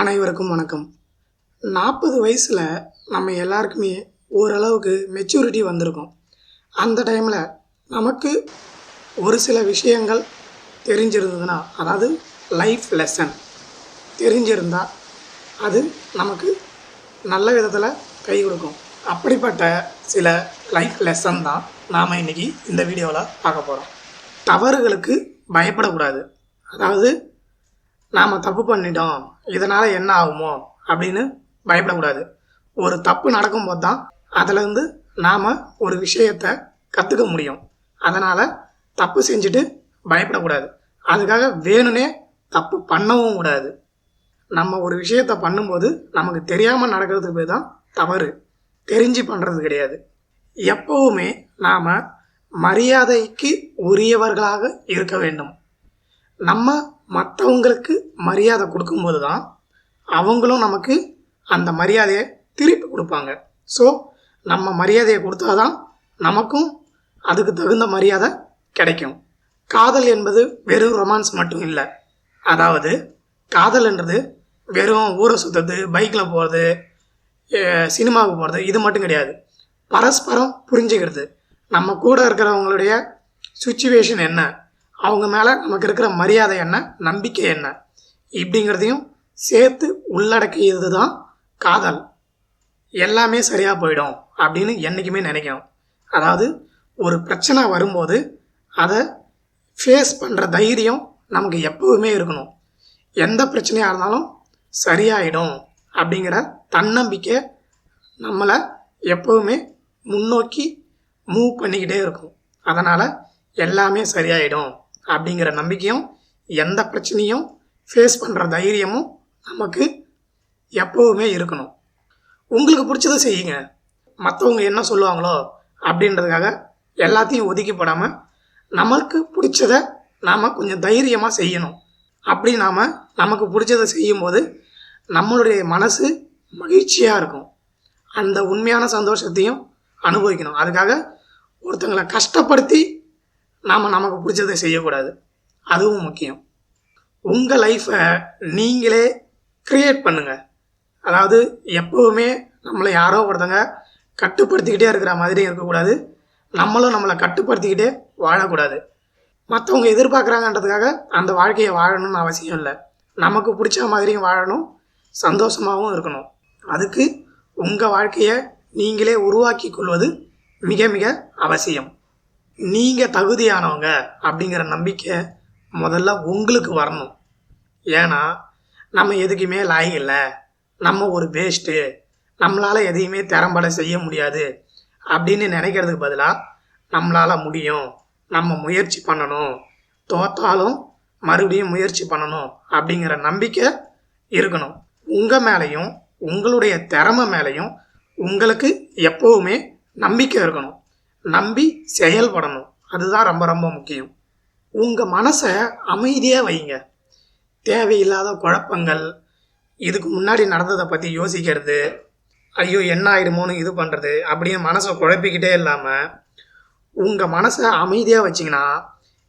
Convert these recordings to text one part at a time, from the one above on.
அனைவருக்கும் வணக்கம். நாற்பது வயசில் நம்ம எல்லாருக்குமே ஓரளவுக்கு மெச்சூரிட்டி வந்திருக்கும். அந்த டைமில் நமக்கு ஒரு சில விஷயங்கள் தெரிஞ்சிருந்ததுன்னா அதாவது லைஃப் லெசன் தெரிஞ்சிருந்தால் அது நமக்கு நல்ல விதத்தில் கை கொடுக்கும். அப்படிப்பட்ட சில லைஃப் லெசன் தான் நாம் இன்றைக்கி இந்த வீடியோவில் பார்க்க போகிறோம் தவறுகளுக்கு பயப்படக்கூடாது. அதாவது நாம் தப்பு பண்ணிட்டோம். இதனால் என்ன ஆகுமோ அப்படின்னு பயப்படக்கூடாது. ஒரு தப்பு நடக்கும்போது தான் அதுலேருந்து நாம் ஒரு விஷயத்தை கற்றுக்க முடியும். அதனால் தப்பு செஞ்சுட்டு பயப்படக்கூடாது. அதுக்காக வேணும்னே தப்பு பண்ணவும் கூடாது. நம்ம ஒரு விஷயத்தை பண்ணும்போது நமக்கு தெரியாமல் நடக்கிறதுக்கு போய் தான் தவறு. தெரிஞ்சு பண்ணுறது கிடையாது. எப்பவுமே நாம் மரியாதைக்கு உரியவர்களாக இருக்க வேண்டும். நம்ம மற்றவங்களுக்கு மரியாதை கொடுக்கும்போது தான் அவங்களும் நமக்கு அந்த மரியாதையை திருப்பி கொடுப்பாங்க. ஸோ நம்ம மரியாதையை கொடுத்தாதான் நமக்கும் அதுக்கு தகுந்த மரியாதை கிடைக்கும். காதல் என்பது வெறும் ரொமான்ஸ் மட்டும் இல்லை. அதாவது காதல்ன்றது வெறும் ஊரை சுற்றுறது பைக்கில் போகிறது சினிமாவுக்கு போகிறது இது மட்டும் கிடையாது. பரஸ்பரம் புரிஞ்சுக்கிறது. நம்ம கூட இருக்கிறவங்களுடைய சுச்சுவேஷன் என்ன? அவங்க மேலே நமக்கு இருக்கிற மரியாதை என்ன நம்பிக்கை என்ன? இப்படிங்கிறதையும் சேர்த்து உள்ளடக்கியது தான் காதல். எல்லாமே சரியாக போயிடும் அப்படின்னு என்றைக்குமே நினைக்கணும். அதாவது ஒரு பிரச்சனை வரும்போது அதை ஃபேஸ் பண்ணுற தைரியம் நமக்கு எப்போவுமே இருக்கணும். எந்த பிரச்சனையாக இருந்தாலும் சரியாயிடும் அப்படிங்கிற தன்னம்பிக்கை நம்மளை எப்போவுமே முன்னோக்கி மூவ் பண்ணிக்கிட்டே இருக்கும். அதனால் எல்லாமே சரியாயிடும். அப்படிங்கிற நம்பிக்கையும் எந்த பிரச்சனையும் ஃபேஸ் பண்ணுற தைரியமும் நமக்கு எப்போவுமே இருக்கணும். உங்களுக்கு பிடிச்சதை செய்யுங்க. மற்றவங்க என்ன சொல்லுவாங்களோ அப்படின்றதுக்காக எல்லாத்தையும் ஒதுக்கிப்படாமல் நமக்கு பிடிச்சத நாம் கொஞ்சம் தைரியமாக செய்யணும். அப்படி நாம் நமக்கு பிடிச்சதை செய்யும்போது நம்மளுடைய மனசு மகிழ்ச்சியாக இருக்கும். அந்த உண்மையான சந்தோஷத்தையும் அனுபவிக்கணும். அதுக்காக ஒருத்தங்களை கஷ்டப்படுத்தி நாம் நமக்கு பிடிச்சதை செய்யக்கூடாது. அதுவும் முக்கியம். உங்கள் லைஃப்பை நீங்களே க்ரியேட் பண்ணுங்கள் அதாவது எப்போவுமே நம்மளை யாரோ ஒருத்தங்க கட்டுப்படுத்திக்கிட்டே இருக்கிற மாதிரி இருக்கக்கூடாது. நம்மளும் நம்மளை கட்டுப்படுத்திக்கிட்டே வாழக்கூடாது. மற்றவங்க எதிர்பார்க்குறாங்கன்றதுக்காக அந்த வாழ்க்கையை வாழணும்னு அவசியம் இல்லை. நமக்கு பிடிச்ச மாதிரியும் வாழணும் சந்தோஷமாகவும் இருக்கணும். அதுக்கு உங்கள் வாழ்க்கையை நீங்களே உருவாக்கி கொள்வது மிக மிக அவசியம். நீங்கள் தகுதியானவங்க அப்படிங்கிற நம்பிக்கை முதல்ல உங்களுக்கு வரணும். ஏன்னா நம்ம எதுக்குமே லாயக் இல்லை. நம்ம ஒரு வேஸ்ட்டு நம்மளால் எதையுமே திறம்பட செய்ய முடியாது. அப்படின்னு நினைக்கிறதுக்கு பதிலாக நம்மளால் முடியும். நம்ம முயற்சி பண்ணணும். தோத்தாலும் மறுபடியும் முயற்சி பண்ணணும் அப்படிங்கிற நம்பிக்கை இருக்கணும். உங்கள் மேலேயும் உங்களுடைய திறமை மேலேயும் உங்களுக்கு எப்போவுமே நம்பிக்கை இருக்கணும். நம்பி செயல்படணும். அதுதான் ரொம்ப ரொம்ப முக்கியம். உங்கள் மனசை அமைதியாக வைங்க. தேவையில்லாத குழப்பங்கள் இதுக்கு முன்னாடி நடந்ததை பற்றி யோசிக்கிறது ஐயோ என்ன ஆயிடுமோன்னு இது பண்ணுறது அப்படின்னு மனசை குழப்பிக்கிட்டே இல்லாமல் உங்கள் மனசை அமைதியாக வச்சிங்கன்னா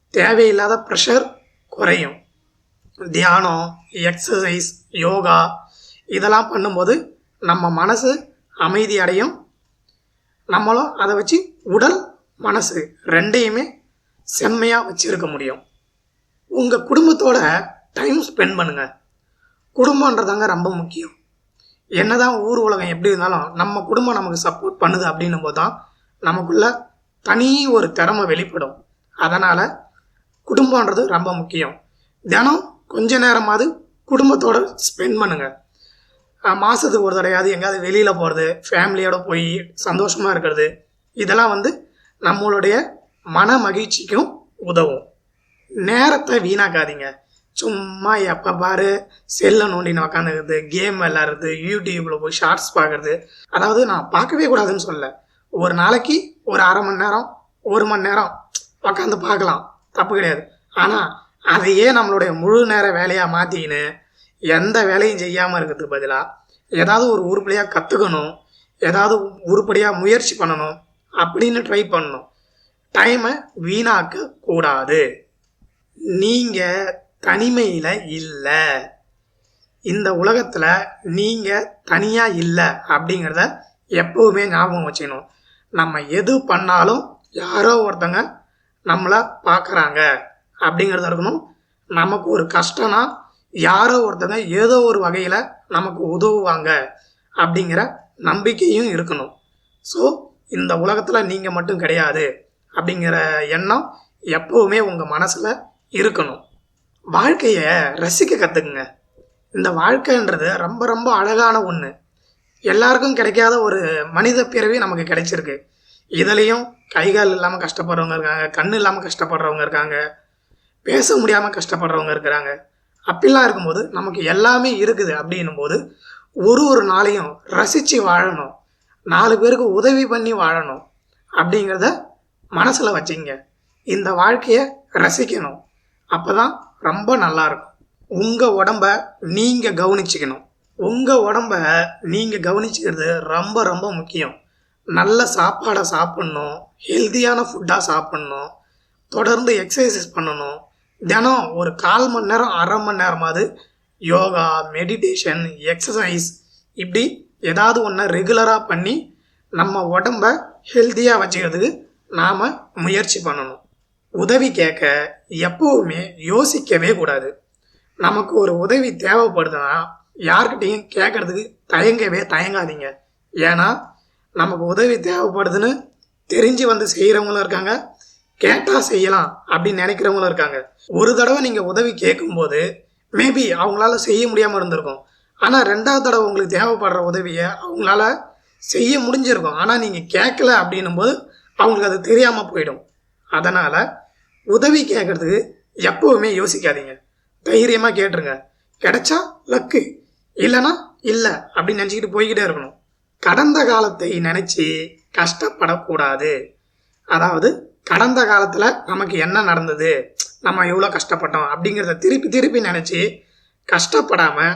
தேவையில்லாத ப்ரெஷர் குறையும். தியானம் எக்ஸசைஸ் யோகா இதெல்லாம் பண்ணும்போது நம்ம மனசு அமைதி அடையும். நம்மளும் அதை வச்சு உடல் மனசு ரெண்டையுமே செம்மையாக வச்சுருக்க முடியும். உங்கள் குடும்பத்தோட டைம் ஸ்பெண்ட் பண்ணுங்கள் குடும்பன்றதாங்க ரொம்ப முக்கியம். என்னதான் ஊர் உலகம் எப்படி இருந்தாலும் நம்ம குடும்பம் நமக்கு சப்போர்ட் பண்ணுது அப்படின்னும் போது தான் நமக்குள்ள தனி ஒரு திறமை வெளிப்படும். அதனால் குடும்பன்றது ரொம்ப முக்கியம். தினம் கொஞ்ச நேரமாவது குடும்பத்தோடு ஸ்பெண்ட் பண்ணுங்கள் மாதத்துக்கு ஒரு தடையாவது எங்கேயாவது வெளியில் போகிறது ஃபேமிலியோட போய் சந்தோஷமாக இருக்கிறது இதெல்லாம் வந்து நம்மளுடைய மன மகிழ்ச்சிக்கும் உதவும். நேரத்தை வீணாக்காதீங்க. சும்மா எப்போ பாரு செல்லை நோண்டின்னு உக்காந்துக்கிறது கேம் விளாட்றது யூடியூப்பில் போய் ஷார்ட்ஸ் பார்க்குறது. அதாவது நான் பார்க்கவே கூடாதுன்னு சொல்ல ஒரு நாளைக்கு ஒரு அரை மணி நேரம் ஒரு மணி நேரம் உக்காந்து பார்க்கலாம். தப்பு கிடையாது. ஆனால் அதையே நம்மளுடைய முழு நேர வேலையாக மாற்றிக்கின்னு எந்த வேலையும் செய்யாமல் இருக்கிறதுக்கு பதிலாக ஏதாவது ஒரு உருப்படியாக கற்றுக்கணும் ஏதாவது உருப்படியாக முயற்சி பண்ணணும் அப்படின்னு ட்ரை பண்ணணும். டைமை வீணாக்க கூடாது. நீங்கள் தனிமையில் இல்லை. இந்த உலகத்தில் நீங்கள் தனியாக இல்லை அப்படிங்கிறத எப்போவுமே ஞாபகம் வச்சுக்கணும். நம்ம எது பண்ணாலும் யாரோ ஒருத்தங்க நம்மளை பார்க்குறாங்க அப்படிங்கிறத இருக்கணும். நமக்கு ஒரு கஷ்டம்னா யாரோ ஒருத்தங்க ஏதோ ஒரு வகையில் நமக்கு உதவுவாங்க அப்படிங்கிற நம்பிக்கையும் இருக்கணும். ஸோ இந்த உலகத்தில் நீங்கள் மட்டும் கிடையாது அப்படிங்கிற எண்ணம் எப்போவுமே உங்கள் மனசில் இருக்கணும். வாழ்க்கையை ரசிக்க கற்றுக்குங்க இந்த வாழ்க்கைன்றது ரொம்ப ரொம்ப அழகான ஒன்று எல்லாருக்கும் கிடைக்காத ஒரு மனித பிறவி நமக்கு கிடைச்சிருக்கு. இதுலேயும் கைகால் இல்லாமல் கஷ்டப்படுறவங்க இருக்காங்க கண் இல்லாமல் கஷ்டப்படுறவங்க இருக்காங்க பேச முடியாமல் கஷ்டப்படுறவங்க இருக்கிறாங்க. அப்படிலாம் இருக்கும்போது நமக்கு எல்லாமே இருக்குது அப்படின்னும் போது ஒரு ஒரு நாளையும் ரசித்து வாழணும். நாலு பேருக்கு உதவி பண்ணி வாழணும் அப்படிங்கிறத மனசில் வச்சுங்க. இந்த வாழ்க்கையை ரசிக்கணும். அப்போ தான் ரொம்ப நல்லாயிருக்கும். உங்கள் உடம்ப நீங்கள் கவனிச்சிக்கணும். உங்கள் உடம்ப நீங்கள் கவனிச்சுக்கிறது ரொம்ப ரொம்ப முக்கியம். நல்ல சாப்பாடை சாப்பிட்ணும். ஹெல்த்தியான ஃபுட்டாக சாப்பிட்ணும். தொடர்ந்து எக்ஸசைஸ் பண்ணணும். தினம் ஒரு கால் மணி நேரம் அரை மணி நேரமாவது யோகா மெடிடேஷன் எக்ஸசைஸ் இப்படி ஏதாவது ஒன்று ரெகுலராக பண்ணி நம்ம உடம்ப ஹெல்த்தியாக வச்சுக்கிறதுக்கு நாம் முயற்சி பண்ணணும். உதவி கேட்க எப்போவுமே யோசிக்கவே கூடாது. நமக்கு ஒரு உதவி தேவைப்படுதுன்னா யார்கிட்டையும் கேட்கறதுக்கு தயங்கவே தயங்காதீங்க. ஏன்னா நமக்கு உதவி தேவைப்படுதுன்னு தெரிஞ்சு வந்து செய்கிறவங்களும் இருக்காங்க. கேட்டால் செய்யலாம் அப்படின்னு நினைக்கிறவங்களும் இருக்காங்க. ஒரு தடவை நீங்கள் உதவி கேட்கும்போது மேபி அவங்களால செய்ய முடியாமல் இருந்திருக்கும். ஆனால் ரெண்டாவது தடவை உங்களுக்கு தேவைப்படுற உதவியை அவங்களால செய்ய முடிஞ்சிருக்கும். ஆனால் நீங்கள் கேட்கல அப்படின்னும் போது அவங்களுக்கு அது தெரியாமல் போயிடும். அதனால் உதவி கேட்குறதுக்கு எப்போவுமே யோசிக்காதீங்க. தைரியமாக கேட்டுருங்க. கிடைச்சா லக்கு இல்லைன்னா இல்லை அப்படின்னு நினச்சிக்கிட்டு போய்கிட்டே இருக்கணும். கடந்த காலத்தை நினச்சி கஷ்டப்படக்கூடாது. அதாவது கடந்த காலத்தில் நமக்கு என்ன நடந்தது? நம்ம எவ்வளோ கஷ்டப்பட்டோம்? அப்படிங்கிறத திருப்பி திருப்பி நினச்சி கஷ்டப்படாமல்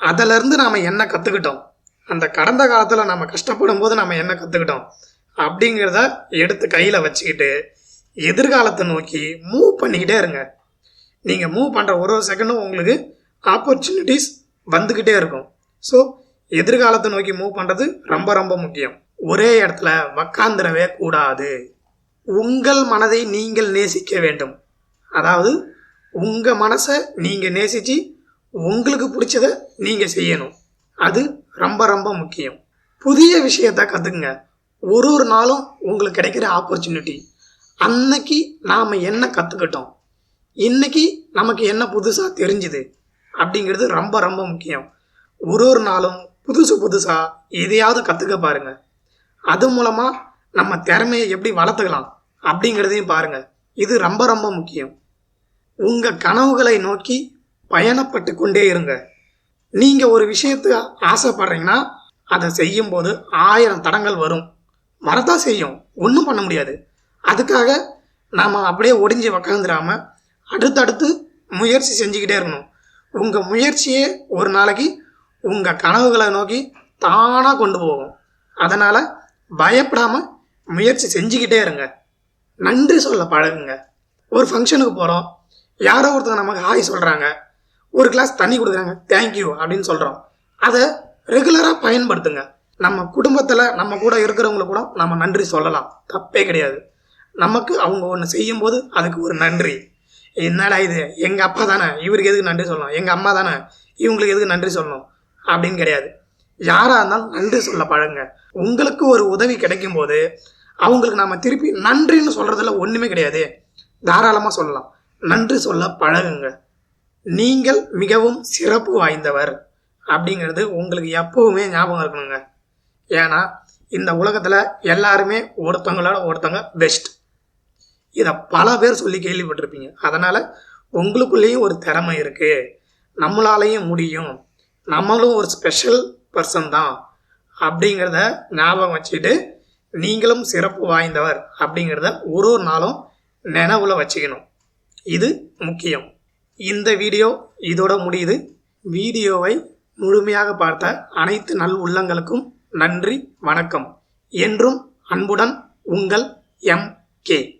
அதிலேருந்து நாம் என்ன கற்றுக்கிட்டோம் அந்த கடந்த காலத்தில் நம்ம கஷ்டப்படும் போது நம்ம என்ன கற்றுக்கிட்டோம் அப்படிங்கிறத எடுத்து கையில் வச்சுக்கிட்டு எதிர்காலத்தை நோக்கி மூவ் பண்ணிக்கிட்டே இருங்க. நீங்கள் மூவ் பண்ணுற ஒரு ஒரு செகண்டும் உங்களுக்கு ஆப்பர்ச்சுனிட்டிஸ் வந்துக்கிட்டே இருக்கும். ஸோ எதிர்காலத்தை நோக்கி மூவ் பண்ணுறது ரொம்ப ரொம்ப முக்கியம். ஒரே இடத்துல உக்காந்துடவே கூடாது. உங்கள் மனதை நீங்கள் நேசிக்க வேண்டும். அதாவது உங்கள் மனசை நீங்கள் நேசித்து உங்களுக்கு பிடிச்சதை நீங்கள் செய்யணும். அது ரொம்ப ரொம்ப முக்கியம். புதிய விஷயத்த கற்றுக்குங்க ஒரு ஒரு நாளும் உங்களுக்கு கிடைக்கிற ஆப்பர்ச்சுனிட்டி அன்னைக்கு நாம் என்ன கற்றுக்கிட்டோம் இன்னைக்கு நமக்கு என்ன புதுசாக தெரிஞ்சுது? அப்படிங்கிறது ரொம்ப ரொம்ப முக்கியம். ஒரு ஒரு நாளும் புதுசு புதுசாக எதையாவது கற்றுக்க பாருங்கள் அது மூலமாக நம்ம திறமையை எப்படி வளர்த்துக்கலாம்? அப்படிங்கிறதையும் பாருங்க. இது ரொம்ப ரொம்ப முக்கியம். உங்கள் கனவுகளை நோக்கி பயணப்பட்டு கொண்டே இருங்க. நீங்கள் ஒரு விஷயத்தை ஆசைப்படுறீங்கன்னா அதை செய்யும்போது ஆயிரம் தடங்கள் வரும். வரதான் செய்யும். ஒன்றும் பண்ண முடியாது. அதுக்காக நாம் அப்படியே ஒடிஞ்சு உக்காந்துடாம அடுத்தடுத்து முயற்சி செஞ்சுக்கிட்டே இருக்கணும். உங்கள் முயற்சியே ஒரு நாளைக்கு உங்கள் கனவுகளை நோக்கி தானாக கொண்டு போகும். அதனால் பயப்படாமல் முயற்சி செஞ்சுக்கிட்டே இருங்க. நன்றி சொல்ல பழகுங்க. ஒரு ஃபங்க்ஷனுக்கு போகிறோம் யாரோ ஒருத்தங்க நமக்கு ஹாய் சொல்கிறாங்க ஒரு கிளாஸ் தண்ணி கொடுக்குறாங்க. தேங்க்யூ அப்படின்னு சொல்கிறோம் அதை ரெகுலராக பயன்படுத்துங்க. நம்ம குடும்பத்தில் நம்ம கூட இருக்கிறவங்களுக்கு கூட நம்ம நன்றி சொல்லலாம். தப்பே கிடையாது. நமக்கு அவங்க ஒன்று செய்யும்போது அதுக்கு ஒரு நன்றி. என்னடா இது? எங்கள் அப்பா தானே? இவருக்கு எதுக்கு நன்றி சொல்லணும்? எங்கள் அம்மா தானே? இவங்களுக்கு எதுக்கு நன்றி சொல்லணும்? அப்படின்னு கிடையாது. யாராக இருந்தாலும் நன்றி சொல்ல பழகுங்க. உங்களுக்கு ஒரு உதவி கிடைக்கும் போது அவங்களுக்கு நாம் திருப்பி நன்றின்னு சொல்கிறதுல ஒன்றுமே கிடையாது. தாராளமாக சொல்லலாம். நன்றி சொல்ல பழகுங்க. நீங்கள் மிகவும் சிறப்பு வாய்ந்தவர் அப்படிங்கிறது உங்களுக்கு எப்போவுமே ஞாபகம் இருக்கணுங்க. ஏன்னா இந்த உலகத்தில் எல்லாருமே ஒருத்தவங்களோட ஒருத்தவங்க பெஸ்ட் இதை பல பேர் சொல்லி கேள்விப்பட்டிருப்பீங்க. அதனால் உங்களுக்குள்ளேயும் ஒரு திறமை இருக்குது நம்மளாலையும் முடியும். நம்மளும் ஒரு ஸ்பெஷல் பர்சன் தான் அப்படிங்கிறத ஞாபகம் வச்சுட்டு நீங்களும் சிறப்பு வாய்ந்தவர் அப்படிங்கிறத ஒரு ஒரு நாளும் நினைவில் வச்சுக்கணும். இது முக்கியம். இந்த வீடியோ இதோட முடியுது. வீடியோவை முழுமையாக பார்த்த அனைத்து நல் உள்ளங்களுக்கும் நன்றி வணக்கம். என்றும் அன்புடன் உங்கள் எம் கே.